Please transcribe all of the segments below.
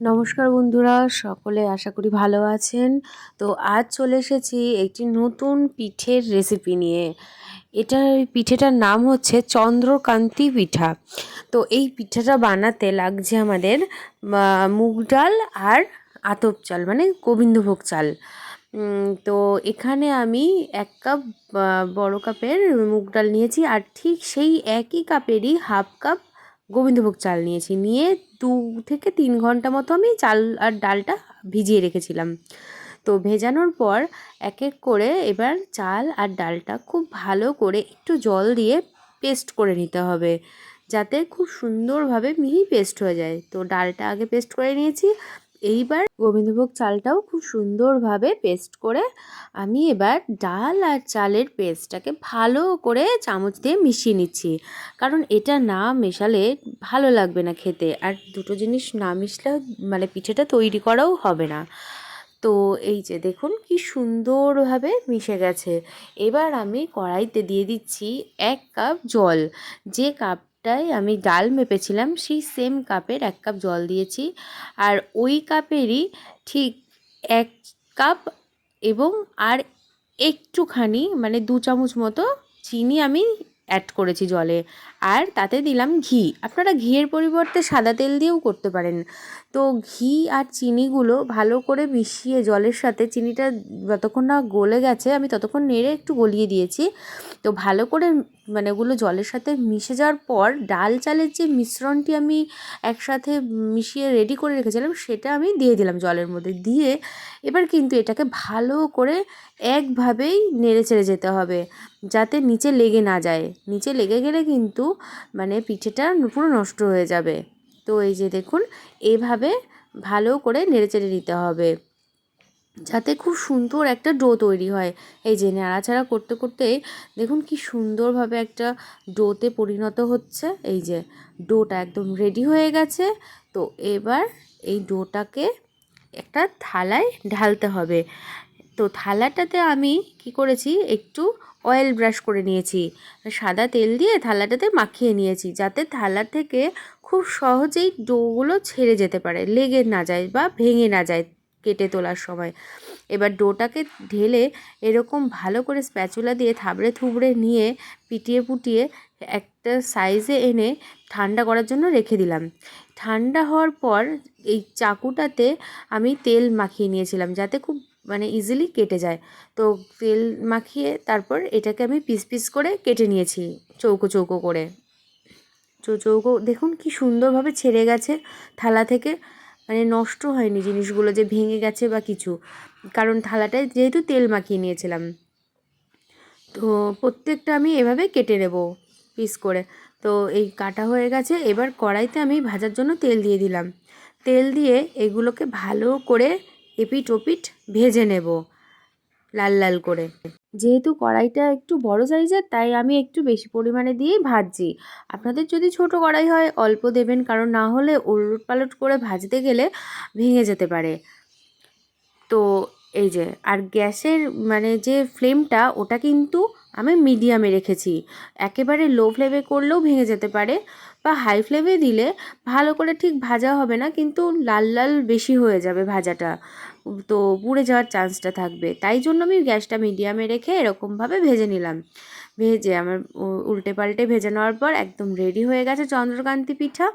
নমস্কার বন্ধুরা, সকলে আশা করি ভালো আছেন। তো আজ চলে এসেছি একটি নতুন পিঠের রেসিপি নিয়ে। এটার পিঠেটার নাম হচ্ছে চন্দ্রকান্তি পিঠা। তো এই পিঠাটা বানাতে লাগছে আমাদের মুগ ডাল আর আতপ চাল মানে গোবিন্দভোগ চাল। তো এখানে আমি এক কাপ বড় কাপের মুগ ডাল নিয়েছি আর ঠিক সেই একই কাপেরই হাফ কাপ গোবিন্দভোগ চাল নিয়েছি। নিয়ে দু থেকে তিন ঘণ্টা মতো আমি চাল আর ডালটা ভিজিয়ে রেখেছিলাম। তো ভেজানোর পর এক এক করে এবার চাল আর ডালটা খুব ভালো করে একটু জল দিয়ে পেস্ট করে নিতে হবে। যাতে খুব সুন্দরভাবে মিহি পেস্ট হয়ে যায়। তো ডালটা আগে পেস্ট করে নিয়েছি। এইবার গোবিন্দভোগ চালটাও খুব সুন্দরভাবে পেস্ট করে আমি এবার ডাল আর চালের পেস্টটাকে ভালো করে চামচ দিয়ে মিশিয়ে নিচ্ছি। কারণ এটা না মেশালে ভালো লাগবে না খেতে আর দুটো জিনিস না মিশলে মানে পিঠেটা তৈরি করাও হবে না। তো এই যে দেখুন কি সুন্দরভাবে মিশে গেছে। এবার আমি কড়াইতে দিয়ে দিচ্ছি এক কাপ জল। যে কাপটায় আমি ডাল মেপেছিলাম, সেই সেম কাপের এক কাপ জল দিয়েছি। আর ওই কাপেরই ঠিক এক কাপ এবং আর একটুখানি মানে দু চামচ মতো চিনি আমি অ্যাড করেছি জলে। আর তাতে দিলাম ঘি। আপনারা ঘিয়ের পরিবর্তে সাদা তেল দিয়েও করতে পারেন। তো ঘি আর চিনিগুলো ভালো করে মিশিয়ে জলের সাথে, চিনিটা যতক্ষণ না গলে গেছে, আমি ততক্ষণ নেড়ে একটু গলিয়ে দিয়েছি। তো ভালো করে মানে ওগুলো জলের সাথে মিশে যাওয়ার পর ডাল চালের যে মিশ্রণটি আমি একসাথে মিশিয়ে রেডি করে রেখেছিলাম, সেটা আমি দিয়ে দিলাম জলের মধ্যে। দিয়ে এবার কিন্তু এটাকে ভালো করে একভাবেই নেড়ে চেড়ে যেতে হবে, যাতে নিচে লেগে না যায়। নিচে লেগে গেলে কিন্তু মানে পিঠেটা পুরো নষ্ট হয়ে যাবে। তো এই যে দেখুন, এভাবে ভালো করে নেড়ে চেড়ে নিতে হবে। যাতে খুব সুন্দর একটা ডো তৈরি হয়। এই যে নাড়াচাড়া করতে করতে দেখুন কি সুন্দরভাবে একটা ডোতে পরিণত হচ্ছে। এই যে ডোটা একদম রেডি হয়ে গেছে। তো এবার এই ডোটাকে একটা থালায় ঢালতে হবে। তো থালাটাতে আমি কি করেছি? একটু অয়েল ব্রাশ করে নিয়েছি। সাদা তেল দিয়ে থালাটাতে মাখিয়ে নিয়েছি যাতে থালা থেকে খুব সহজেই ডোগুলো ছেড়ে যেতে পারে, লেগে না যায় বা ভেঙে না যায়। কেটে তোলার সময়। এবার ডোটাকে ঢেলে এরকম ভালো করে স্প্যাচুলা দিয়ে থাবড়ে থুবড়ে নিয়ে পিটিয়ে পুটিয়ে একটা সাইজে এনে ঠান্ডা করার জন্য রেখে দিলাম। ঠান্ডা হওয়ার পর এই চাকুটাতে আমি তেল মাখিয়ে নিয়েছিলাম যাতে খুব মানে ইজিলি কেটে যায়। তো তেল মাখিয়ে তারপর এটাকে আমি পিস পিস করে কেটে নিয়েছি চৌকো চৌকো করে। চৌকো দেখুন কি সুন্দরভাবে ছেড়ে গেছে থালা থেকে। মানে নষ্ট হয়নি জিনিসগুলো যে ভেঙে গেছে বা কিছু। কারণ থালাটায় যেহেতু তেল মাখিয়ে নিয়েছিলাম। তো প্রত্যেকটা আমি এভাবে কেটে নেব পিস করে। তো এই কাটা হয়ে গেছে, এবার কড়াইতে আমি ভাজার জন্য তেল দিয়ে দিলাম। তেল দিয়ে এগুলোকে ভালো করে এপিট ওপিট ভেজে নেব। লাল লাল করে। যেহেতু কড়াইটা একটু বড় সাইজের, তাই আমি একটু বেশি পরিমাণে দিয়েই ভাজছি। আপনাদের যদি ছোট কড়াই হয়, অল্প দেবেন, কারণ না হলে উলট পালট করে ভাজতে গেলে ভেঙে যেতে পারে। তো এই যে, আর গ্যাসের মানে যে ফ্লেমটা, ওটা কিন্তু আমি মিডিয়ামে রেখেছি। একেবারে লো ফ্লেমে করলেও ভেঙে যেতে পারে। বা হাই ফ্লেমে দিলে ভালো করে ঠিক ভাজা হবে না, কিন্তু লাল লাল বেশি হয়ে যাবে ভাজাটা। তো পুড়ে যাওয়ার চান্সটা থাকবে। তাই জন্য আমি গ্যাসটা মিডিয়ামে রেখে এরকমভাবে ভেজে নিলাম। ভেজে আমার উল্টে পাল্টে ভেজে নেওয়ার পর একদম রেডি হয়ে গেছে চন্দ্রকান্তি পিঠা।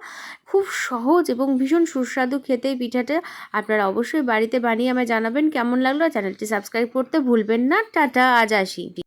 খুব সহজ এবং ভীষণ সুস্বাদু খেতে এই পিঠাটা। আপনারা অবশ্যই বাড়িতে বানিয়ে আমায় জানাবেন কেমন লাগল। চ্যানেলটি সাবস্ক্রাইব করতে ভুলবেন না। টাটা, আজ আসি।